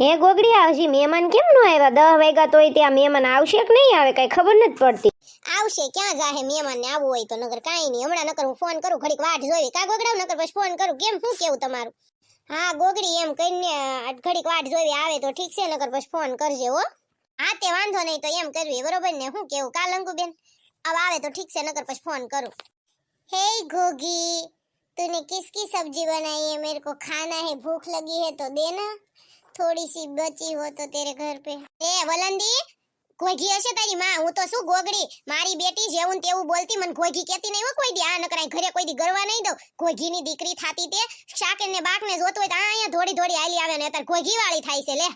હે ગોગડી આ હજી મહેમાન કેમ નો આવ્યા દસ વાગ્યા તોય ત્યાં મહેમાન આવશે કે નહીં આવે કઈ ખબર નથી પડતી આવશે ક્યાં જાહે મહેમાન ને આવવું હોય તો નગર કાંઈ નહીં હમણાં નકર હું ફોન કરું ઘડીક વાટ જોઈ કા ગોગડાવ નકર પછી ફોન કરું કેમ શું કેવું તમારું હા ગોગડી એમ કહીને આ ઘડીક વાટ જોઈ આવે તો ઠીક છે નકર પછી ફોન કરજે હો હા તે વાંધો નહીં તો એમ કરવી બરોબર ને શું કેવું કા લંગુબેન अब आवे तो ठीक से नकर પછી फोन करूं हे घोगी तूने किसकी सब्जी बनाई है मेरे को खाना है भूख लगी है तो देना થોડી સી બચી હો તો તેરે ઘર પે. એ વલંદી ઘોઘી હશે તારી માં? હું તો શું ગોગડી? મારી બેટી જેવું તેવું બોલતી, મને ઘોઘી કહેતી નહીં કોઈ દી. આ નકરાય ઘરે કોઈ દી ગરવા નહીં દઉં. ઘોઘીની દીકરી થાતી તે શાકે ને બાક ને જોતું હોય તો અહીંયા ધોડી ધોડી આલી આવે ને અત્યારે ઘોઘી વાળી થાય છે, લે.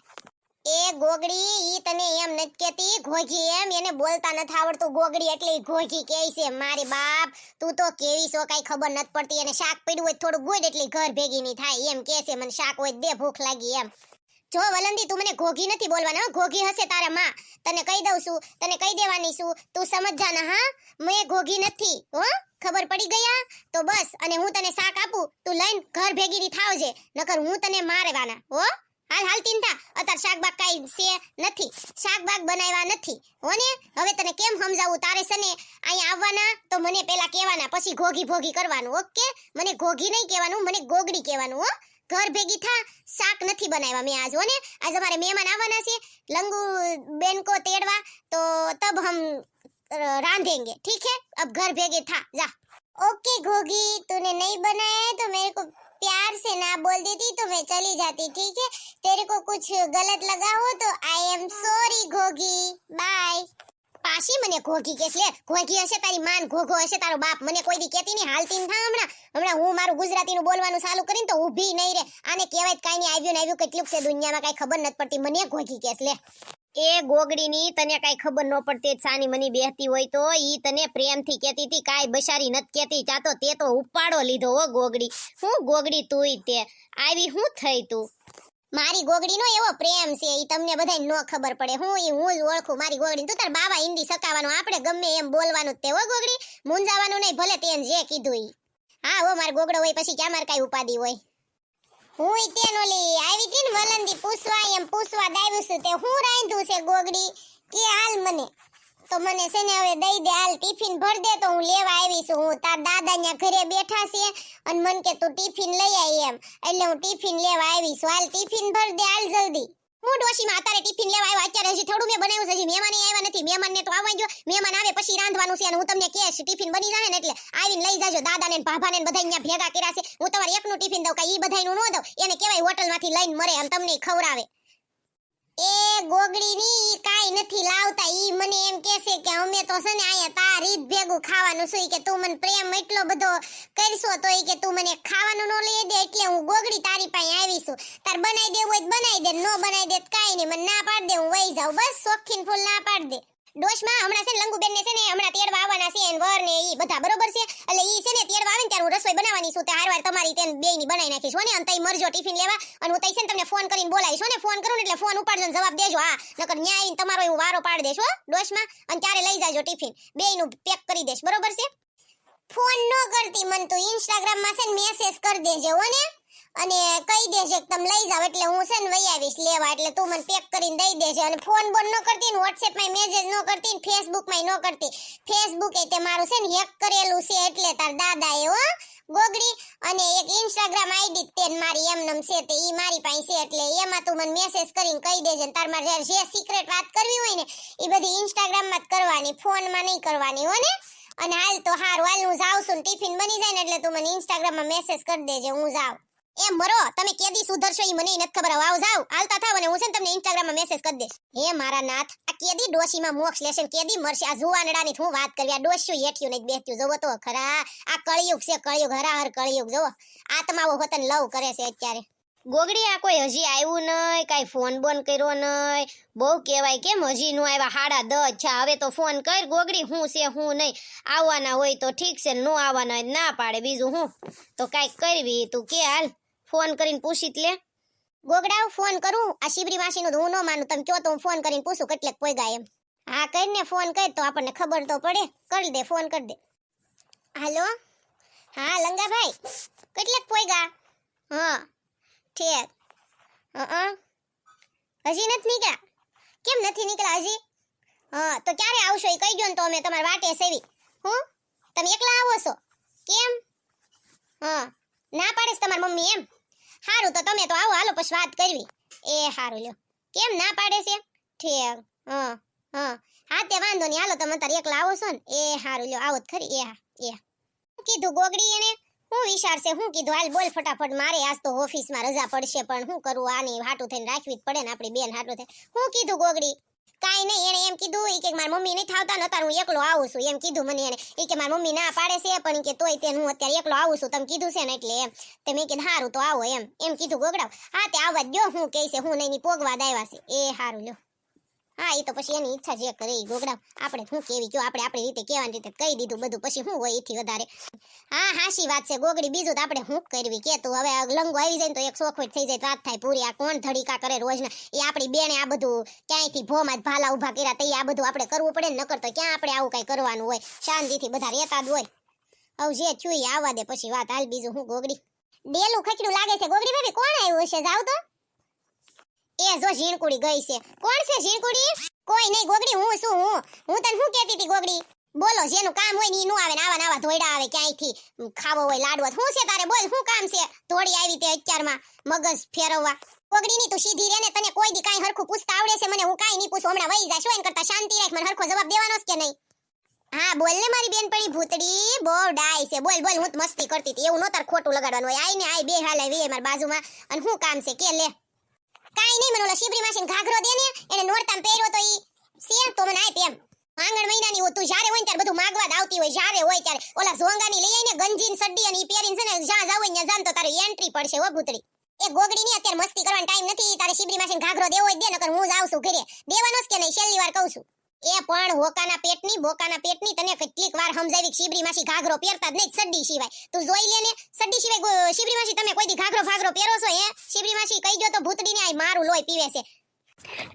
એ ગોગડી, ઈ તને એમ નથી કેતી ઘોઘી એમ એને બોલતા નથી આવડતું. ગોગડી એટલે ઘોઘી કે છે. મારી બાપ, તું તો કેવી છો કઈ ખબર નથી પડતી. એને શાક પીડવું હોય થોડું ગુડ એટલે ઘર ભેગી નહીં થાય. એમ કહે છે, મને શાક હોય દે, ભૂખ લાગી એમ. જો વલંદી તું મને ઘોઘી નથી બોલવાના ઘોઘી હશે તારા માં. તને કહી દઉં છું, તને કહી દેવાની છું. તું સમજ જાના હા? મેં ઘોઘી નથી, હો? ખબર પડી ગયા? તો બસ, અને હું તને શાક આપું, તું લઈને ઘર ભેગી ની થાવજે. નકર હું તને મારવાના, હો? હાલ હાલ, ચિંતા. અત્યારે શાકબાગ કાઈ છે નથી. શાકબાગ બનાવ્યા નથી, હો ને? હવે તને કેમ સમજાવું? તારે સને અહીંયા આવવાના, તો મને પેલા કહેવાના, પછી ઘોઘી ભોગી કરવાનું, ઓકે? મને ઘોઘી નહીં કહેવાનું, મને ગોગડી કહેવાનું, હો? ઘર ભેગી થા શાક નથી બનાવ્યા મેં આજ હો ને આજ અમારે મહેમાન આવવાના છે લંગુ બેન કો તેડવા તો તબ હમ અ, रांधेंगे ठीक है अब घर भेगे था जा ओके घोगी तूने नहीं बनाया है तो मेरे को प्यार से ना बोल देती तो मैं चली जाती ठीक है तेरे को कुछ गलत लगा हो तो आई एम सॉरी घोगी बाय પાછી મને ઘોઘી કેસ લે, ઘોઘી હશે તારી માન, ઘોઘો હશે તારો બાપ. મને કોઈ દી કેતી નહીં, હાલતી ન થા હમણાં. હમણાં હું મારું ગુજરાતી નું બોલવાનું ચાલુ કરીને તો ઊભી નહીં રે આને કહેવાય કાઈ નહીં, આવ્યું ને આવ્યું કેટલું છે દુનિયામાં, કાઈ ખબર નથી પડતી. મને ઘોઘી કેસ લે. એ ગોગડીની તને કાઈ ખબર ન પડતી સાની મની બેહતી હોય તો ઈ તને પ્રેમથી કહેતી હતી, કાઈ બશારી નત કહેતી. ચાતો તે તો ઉપાડો લીધો હો ગોગડી. હું ગોગડી તુંય તે. આવી હું થઈ તું? મારી ગોગડીનો એવો પ્રેમ છે એ તમને બધાય નો ખબર પડે. હું એ હું જ ઓળખું મારી ગોગડી તું તાર બાવા હિન્દી સકાવાનું આપણે ગમે એમ બોલવાનું તે હો ગોગડી. મૂંઝાવાનું નહીં, ભલે તેન જે કીધું ઈ. હા, હો, માર ગોગડો હોય, પછી ક્યાં માર કાઈ ઉપાદી હોય? હું ઈ તેનો લી આવી તી ને વલંદી પૂછવા, એમ પૂછવા દાવ્યું છું તે. હું રાંધ્યું છે ગોગડી? કે હાલ મને? તો મને છે ને હવે દઈ દે, હાલ ટિફિન ભર દે તો હું લેવા આવી છું. હું તાર દાદા ન્યા ઘરે બેઠા છે અને મન કે તું ટિફિન લઈ આવી એમ. એટલે હું ટિફિન લેવા આવી છું. હાલ ટિફિન ભર દે, હાલ જલ્દી. હું ડોશીમાં અત્યારે ટિફિન લેવા આવ્યા, અત્યારે હજી થોડું મેં બનાવ્યું છે, હજી મહેમાન આવ્યા નથી. મહેમાનને તો આવવા ગયો મહેમાન આવે પછી રાંધવાનું છે અને હું તમને કહેશ, ટિફિન બની જાય ને એટલે આવીને લઈ જાજો. દાદાને ને ભાભાને ને બધા અહીંયા ભેગા કર્યા છે. હું તમારે એકનું ટિફિન દઉં કાંઈ ઈ બધાયનું ન દઉં. એને કહેવાય હોટલમાંથી લઈને મરે એમ તમને ખવડાવે. એ ગોગડી ની કાઈ નથી લાવતા. ઈ મને એમ કહેશે કે અમે તો છે ને અહીંયા તાર રીત ભેગું ખાવાનું છે. કે તું મને પ્રેમ એટલો બધો કરશો તો ઈ કે તું મને ખાવાનું નો લઈ દે એટલે હું ગોગડી તારી પાસે આવી છું. તાર બનાવી દેવું હોય બનાવી દે, નો બનાવી દે કાઈ નહીં. મને ના પાડ દે, હું વહી જાઉં. બસ, શોખીન ફૂલ ના પાડ દે. ડોશમાં હમણાં છે ને લંગુબેન ને છે ને હમણાં તેર વાવવાના છે એન વર ને ઈ બધા બરોબર છે. એટલે ઈ છે ને તેર વાવે ને ત્યારે હું રસોઈ બનાવવાની છું. તે હારવાર તમારી તેન બે ની બનાવી નાખીશ. ને? અને મરજો ટિફિન લેવા. અને હું તઈ છે ને તમને ફોન કરીને બોલાવીશ. ને? ફોન કરું ને એટલે ફોન ઉપાડજો ને જવાબ દેજો. હા. નકર ન્યાય આવીને તમારો હું વારો પાડી દેશો ડોશમાં અને ત્યારે લઈ જાજો ટિફિન. બે નું પેક કરી દેશ બરોબર છે? ફોન નો કરતી મન તું ઇન્સ્ટાગ્રામમાં છે ને મેસેજ કરી દેજે. હો ને? અને કહી દેજે કે તમે લઈ જાવ એટલે હું છે ને વહી આવીશ લેવા. એટલે તું મને પેક કરીને દઈ દેજે. અને ફોન બોન ન કરતી ને માં મેસેજ ન કરતી ને ફેસબુકમાં ન કરતી. ફેસબુકે તે મારું છે ને હેક કરેલું છે એટલે તાર દાદા એ હો, ગોગડી, અને એક ઇન્સ્ટાગ્રામ આઈડી તે મારી એમ એમનમ છે તે ઈ મારી પાસે છે. એટલે એમાં તું મને મેસેજ કરીને કહી દેજે તાર મારે જે સિક્રેટ વાત કરવી હોય ને એ બધી ઇન્સ્ટાગ્રામમાં જ કરવાની ફોનમાં નહીં કરવાની હો ને અને હાલ તો હારું, હાલ હું જાઉં છું ટિફિન બની જાય ને એટલે તું મને ઇન્સ્ટાગ્રામમાં મેસેજ કરી દેજે, હું જાઉં. એ મરો, તમે કેદી સુધરશો એ મને નથી ખબર. આવ જાવ હાલતા થાવ અને હું છે તમને ઇન્સ્ટાગ્રામમાં મેસેજ કરી દઈશ. હે મારા નાથ, આ કેદી ડોશીમાં મોક્ષ લેશે કેદી મરશે? આ જુવાનડાની હું વાત કરી, આ ડોસ્યું હેઠ્યું નહીં બેઠ્યું જોવો તો ખરા. આ કળિયુગ છે, કળિયુગ, હરાહર કળિયુગ, જોવો. આત્માઓ હોતન લવ કરે છે અત્યારે. ગોગડી, આ કોઈ હજી આવ્યું નહીં, કાંઈ ફોન બોન કર્યો નહીં. બહુ કહેવાય કેમ, હજી નો આવ્યા હાડા દસ છે. હવે તો ફોન કર ગોગડી, હું છે, હું નહીં. આવવાના હોય તો ઠીક છે, ન આવવાના હોય ના પાડે. બીજું હું? તો કાંઈક કરવી તું કે હાલ. ફોન કરીને પૂછી લે. ગોગડા ફોન કરું, આ શિબરી માસીનું તો હું ન માનું, તમે કહો તો હું ફોન કરીને પૂછું કેટલેક પોઈગા એમ. હા કરીને ફોન કર તો આપણને ખબર તો પડે. કરી દે, ફોન કરી દે. હાલો? હા, લંગાભાઈ, કેટલેક પોઈગા હા ઠેક હં હજી નથી નીકળ્યા? કેમ નથી નીકળ્યા હજી? હા, તો ક્યારે આવશો એ કહી દો ને તો અમે તમારી વાટે સેવી. હું? તમે એકલા આવો છો? કેમ? હા, ના પાડીશ તમારી મમ્મી એમ? સારું તો તમે તો આવો, હાલો પછી વાત કરવી. એ સારું લ્યો. કેમ ના પાડે છે? ઠેક, હા હા. હા, તે વાંધો નહીં. હાલો, તમે તારે એકલા આવો છો ને? એ હારું, લ્યો, આવો ખરી. એ હા, એ. કીધું ગોગડી એને? હું વિચારશે હું કીધું? હાલ બોલ ફટાફટ, મારે આજ તો ઓફિસમાં રજા પડશે, પણ હું કરું? આની હાટું થઈને રાખવી જ પડે ને આપણી બેન હાટું થઈ હું કીધું ગોગડી? કાંઈ નહીં એને એમ કીધું ઈ કે મારી મમ્મી નહીં થાવતા, નતા હું એકલો આવું છું. એમ કીધું મને એને ઈ કે મારી મમ્મી ના પાડે છે, પણ કે તોય તે હું અત્યારે એકલો આવું છું. તમે કીધું છે ને એટલે એમ. તે મેં કીધું સારું તો આવો એમ. એમ કીધું, ગોગડાવ, હા, તે આવવા દો હું કહે છે, હું નહીં પોગવા દાવ્યા છે. એ સારું લ્યો. હા એ તો પછી એની ઈચ્છા જે કરે ઈ ગોગડાવ આપણે શું કેવી? કયો આપણે આપણી રીતે કહેવાની રીતે કહી દીધું બધું, પછી શું હોય એથી વધારે? હા હાશી વાત છે, ગોગડી. બીજું તો આપણે શું કરવી? કે તું હવે લંગો આવી જાય તો એક સોખવટ થઈ જાય વાત થાય પૂરી. આ કોણ ધડીકા કરે રોજના? એ આપણી બેને આ બધું ક્યાંયથી ભોમાં જ ભાલા ઊભા કર્યા તો આ બધું આપણે કરવું પડે ને નકર તો ક્યાં આપણે આવું કઈ કરવાનું હોય? શાંતિથી બધા રહેતા જ હોય. હવે જે થયું એ આવવા દે, પછી વાત હાલ બીજું હું ગોગડી? ડેલું ખચડું લાગે છે, ગોગડી ભાભી, કોણ આવ્યું હશે? જાવ તો. એ જો ઝીણકુડી ગઈ છે. કોણ છે ઝીણકુડી? કોઈ નહીં, ગોગડી, હું શું હું? હું તને શું કહેતી હતી, ગોગડી? બોલો, જેનું કામ હોય ને ઈ નું આવે ને આવા ને આવા ધોયડા આવે ક્યાંયથી? ખાવો હોય, લાડવો શું છે તારે? બોલ, શું કામ છે? ધોળી આવી તે અત્યારમાં, મગજ ફેરવવા. ગોગડી ની તું સીધી રે ને તને કોઈ દી કાઈ હરખું પૂછતા આવડે છે મને, હું કાઈ નહીં પૂછું. હમણાં વહી જાશ એન કરતા શાંતિ રાખ, મને હરખો જવાબ દેવાનો કે નહીં? હા, બોલ ને મારી બેનપણી ભૂતડી, બહુ ડાય છે. બોલ બોલ, હું મસ્તી કરતી હતી. એવું નહોતા ખોટું લગાડવાનું હોય. આઈ ને આઈ બે હાલ આવી મારી બાજુમાં. અને શું કામ છે? કે લે. કાઈ નહીં, મને ઓલા માસીને ઘાઘરો દે ને, એને નોરતામ પહેર્યો તો ઈ સે તો મને આપ એમ. આંગણ મહિનાની હોય તું જ્યારે હોય ત્યારે બધું માગવા આવતી હોય, જ્યારે હોય ત્યારે. ઓલા ઝોંગાની લઈ આવીને ગંજીન સડ્ડી અને ઈ પહેરીને છે ને જ્યાં જાવ ત્યાં જાન તો તારે એન્ટ્રી પડશે હો ભૂતડી. એ ગોગડી ની અત્યારે મસ્તી કરવાનો ટાઈમ નથી તારે શિબરી માસીન ઘાઘરો દેવો હોય દે, નકર હું જ આવું ઘરે. દેવાનો કે નહીં, છેલ્લી વાર કહું છું. એ પણ હોકાના પેટની બોકાના પેટની તને કેટલીક વાર સમજાવી શિબરી માસી ઘાઘરો પહેરતા જ નહીં સડ્ડી સિવાય. તું જોઈ લે ને સડ્ડી સિવાય શિબરી માસી તમે કોઈ દી ઘાઘરો ફાઘરો પહેરો છો હે? શિબરી માસી કહી ગયો તો ભૂતડીને આય મારું લોહી પીવે છે.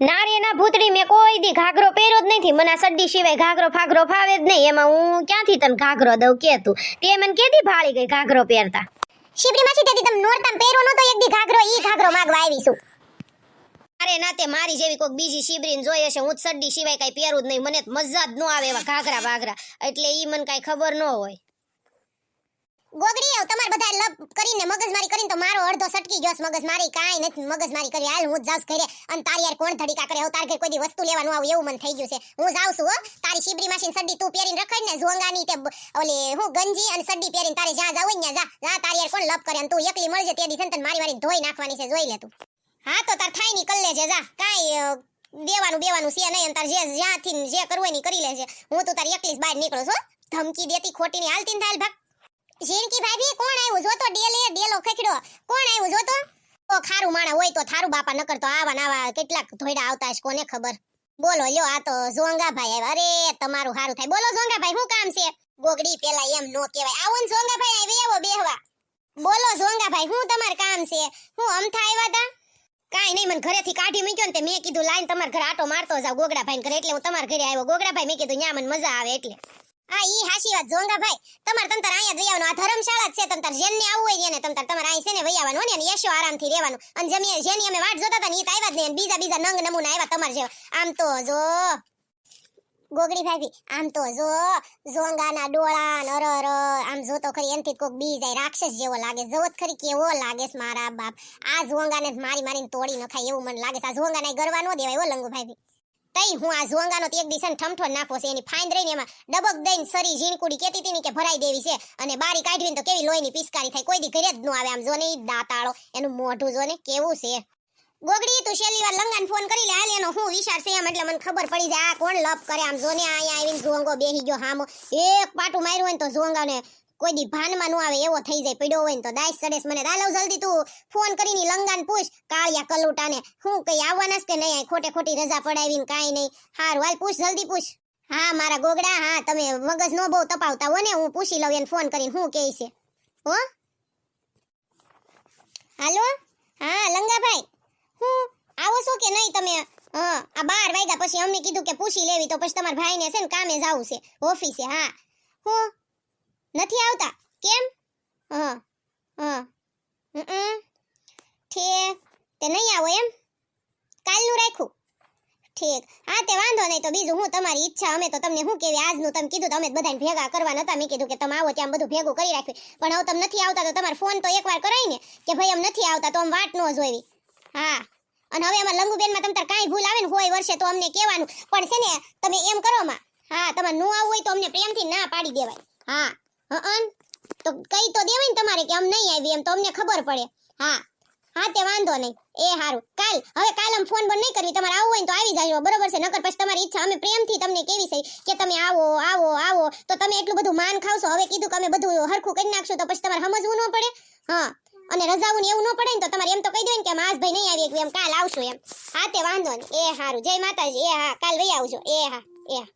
ના રે ના ભૂતડી મેં કોઈ દી ઘાઘરો પહેર્યો જ નથી. મને સડ્ડી સિવાય ઘાઘરો ફાઘરો ફાવે જ નહીં. એમાં હું ક્યાંથી તને ઘાઘરો દઉં કે તું? તે મને કેદી ભાળી ગઈ ઘાઘરો પહેરતા? શિબરી માસી તેથી તમે નોરતામ પહેરો નતો એક દી ઘાઘરો ઈ ઘાઘરો માગવા આવી છું અરે ના મારી જેવી કોઈક બીજી શિબરીન જોઈએ છે હું સડ્ડી સિવાય કઈ પહેરું જ નહીં. મને મજા જ ન આવે એવા ઘાઘરા ભાઘરા એટલે ઈ મને કઈ ખબર ન હોય. ગોગડી તમાર બધા લપ કરીને મગજમારી કરીને તો મારો અડધો સટકી ગયો મગજમારી કાંઈ નથી મગજમારી કરી. હાલ હું જાઉં ઘરે. અને તારી યાર કોણ ધડીકા કરે? હવે તાર ઘરે કોઈ વસ્તુ લેવાનું આવું એવું મને થઈ ગયું છે. હું જાઉં છું તારી શિબરી માસીન સડ્ડી તું પહેરીને રખાડ ને ઝોંગાની તે ઓલી હું ગંજી અને સડ્ડી પહેરીને તારે જ્યાં જાવ ત્યાં જા. તારી યાર કોણ લપ કરે તું એકલી મળજે, તે દિવસે મારી મારી ધોઈ નાખવાની છે. જોઈ લે તું. હા, તો તાર થાયની કર લેજે, જા. કાંઈ દેવાનું બેવાનું છે નહીં તાર જે, જ્યાંથી જે કરવું હોય ને કરી લેજે. હું તો તારી એકલી બહાર નીકળું છું ધમકી દેતી ખોટી ની હાલતી થાલ ભાગ. ઝીણકી ભાભી, કોણ આવ્યું જોતો ડેલે, ડેલો ખખડ્યો કોણ આવ્યું જોતો? ઓ ખારું માણા હોય તો થારું બાપા, નકર તો આવા આવા કેટલાક ધોયડા આવતા છે કોને ખબર? બોલો, લ્યો, આ તો ઝોંગા ભાઈ આવ્યા. અરે, તમારું હારું થાય. બોલો ઝોંગા ભાઈ શું કામ છે? ગોગડી પેલા એમ નો કહેવાય. આવો ને ઝોંગા ભાઈ આવી આવો બેહવા. બોલો ઝોંગા ભાઈ શું તમારું કામ છે? હું અમથા આવ્યા તા? કાંઈ નહીં, મને ઘરેથી કાઢી મૂક્યો ને તે મેં કીધું, લાઈન તમારા ઘરે આટો મારતો જાવ ગોગડા ભાઈ ઘરે. એટલે હું તમારા ઘરે આવ્યો ગોગડા ભાઈ મેં કીધું, ન્યા મને મજા આવે એટલે. હા ઈ હાશી વાત જોંગા ભાઈ તમારે તમતાર અહીંયા જઈ આવવાનું, આ ધર્મશાળા જ છે તમતાર જેને આવવું હોય ને તમતાર તમારે અહીં છે ને વહી આવવાનું ને યશો આરામથી રહેવાનું. અને જમીએ જેની અમે વાટ જોતા હતા ને ઈ તો આવ્યા જ નહીં બીજા બીજા નંગ નમૂના આવ્યા તમારે જેવા. આમ તો જો ગોગડી ભાભી, આમ તો જો જોંગાના ડોળા ને અર અર આમ જો તો ખરી એનથી કોક બી જાય રાક્ષસ જેવો લાગે. જોવો ખરી કેવો લાગે મારા બાપ. આ જોંગાને મારી મારીને તોડી નખાય એવું મને લાગે આ જોંગાને ગરવા નો દેવાય ઓ લંગુ ભાભી. તઈ હું આ ઝોંગાનો એક દિવસ ઠમઠો નાખો છે, એની ફાઇન રહીને એમાં ડબક દઈને સરી ઝીણકુડી કેતી હતી કે ભરાઈ દેવી છે અને બારી કાઢવીને તો કેવી લોહીની પિસકારી થાય, કોઈ દી ઘરે જ ન આવે આમ જો ને ઈ એનું મોઢું જો ને કેવું છે. ગોગડી, તું છેલ્લી વાર લંગાને ફોન કરી લે. હાલ એનો હું વિચાર છે એમ? એટલે મને ખબર પડી જાય, આ કોણ લપ કરે? આમ જોને અહીંયા આવીને ઝોંગો બેહી ગયો હામો. એક પાટું માર્યું હોય તો ઝોંગાને કોઈ દી ભાનમાં ન આવે, એવો થઈ જાય, પડ્યો હોય ને તો દાઈસ ચડેસ મને દાલવ જલ્દી તું. ફોન કરીને લંગાને પૂછ, કાળિયા કલુટાને હું કઈ આવવાના કે નહીં? ખોટે ખોટી રજા પડાવીને કાંઈ નહીં. હારું, હાલ પૂછ, જલ્દી પૂછ. હા, મારા ગોગડા, હા, તમે મગજ નો બહુ તપાવતા હો ને, હું પૂછી લઉં એને ફોન કરીને હું કહે છે. હો હાલો હા લંગાભાઈ હું આવો છો કે નહીં તમે હા આ બાર પછી અમને કીધું કે પૂછી લેવી, તો પછી તમારા ભાઈને છે ને કામે જવું છે, ઓફિસે, હા. હો, નથી આવતા? કેમ? હા હા ઠીક. તે નહીં આવો એમ? કાલનું રાખ્યું? ઠીક. હા, તે વાંધો નહીં, તો બીજું હું તમારી ઈચ્છા, અમે તો તમને શું કેવી આજનું તમે કીધું તમે બધાને ભેગા કરવા નતા મેં કીધું કે તમે આવો ત્યાં બધું ભેગું કરી રાખ્યું પણ હવે તમે નથી આવતા, તો તમારો ફોન તો એકવાર કરાય ને, કે ભાઈ એમ નથી આવતા, તો આમ વાટ ન જોઈવી. હા. અને હવે આમાં લંગુબેનમાં તમ તાર કાંઈ ભૂલ આવે ને હોય વર્ષે તો અમને કહેવાનું. પણ છે ને, તમે એમ કરો માં. હા, તમારે નું આવવું હોય તો અમને પ્રેમથી ના પાડી દેવાય. હા, હં તો કઈ તો દેવાય ને તમારે કે અમ નહીં આવી એમ તો અમને ખબર પડે. હા હા, તે વાંધો નહીં. એ સારું કાલ, હવે કાલ આમ ફોન બંધ નહીં કરવી. તમારે આવવું હોય તો આવી જાય બરોબર છે? નકર પછી તમારી ઈચ્છા, અમે પ્રેમથી તમને કેવી છે? કે તમે આવો આવો આવો. તો તમે એટલું બધું માન ખાવશો. હવે કીધું કે અમે બધું હરખું કરી નાખશું તો પછી તમારે સમજવું ન પડે. હા. અને રજાવું ને એવું ન પડે ને તો તમારે એમ તો કહી ને કે આજ ભાઈ નહીં આવી એમ કાલ આવશું એમ. હા તે વાંધો નહીં. એ હારું. જય માતાજી. એ હા, કાલ વહી આવજો. એ હા એ હા.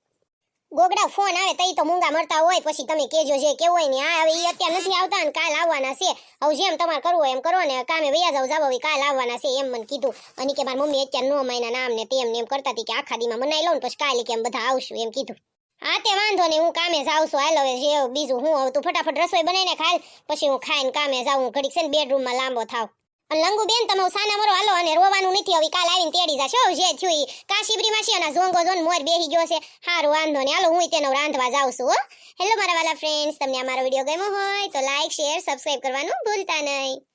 ગોગડા ફોન આવે તઈ તો મૂંગા મરતા હોય, પછી તમે કેજો જે કેવું હોય ને. આ હવે ઈ અત્યારે નથી આવતા ને, કાલ આવવાના છે. હવે જેમ તમારે કરવું હોય એમ કરો ને. કામે વૈયા જાવ જાવ કાલ આવવાના છે એમ મને કીધું. અને કે મારી મમ્મી અત્યારે નો મહિના નામ ને તેમ ને એમ કરતા હતી કે આખા દીમાં મનાઈ લઉં ને, પછી કાલે એમ બધા આવશું એમ કીધું. હા, તે વાંધો નહીં, હું કામે જાઉં છું. હાલ, હવે જે બીજું હું હવે તું ફટાફટ રસોઈ બનાવીને ખાલ, પછી હું ખાઈને કામે જાઉં. ઘડીક છે ને બેડરૂમમાં લાંબો થાવ. અને લંગુ બેન તમે સાના મરો. હાલો, અને રોવાનું નથી. હવે કાલ આવીને તેડી જશો. જે થયું ઈ. કાશીબરી માં છે? અને ઝોંગો ઝોન મોર બેહી ગયો છે. હારું, વાંધો નહીં. હાલો, હું તેનો રાંધવા જાઉં છું, હો. હેલો મારા વાલા ફ્રેન્ડ્સ તમને અમારો વીડિયો ગમ્યો હોય તો લાઈક શેર સબસ્ક્રાઇબ કરવાનું ભૂલતા નહીં.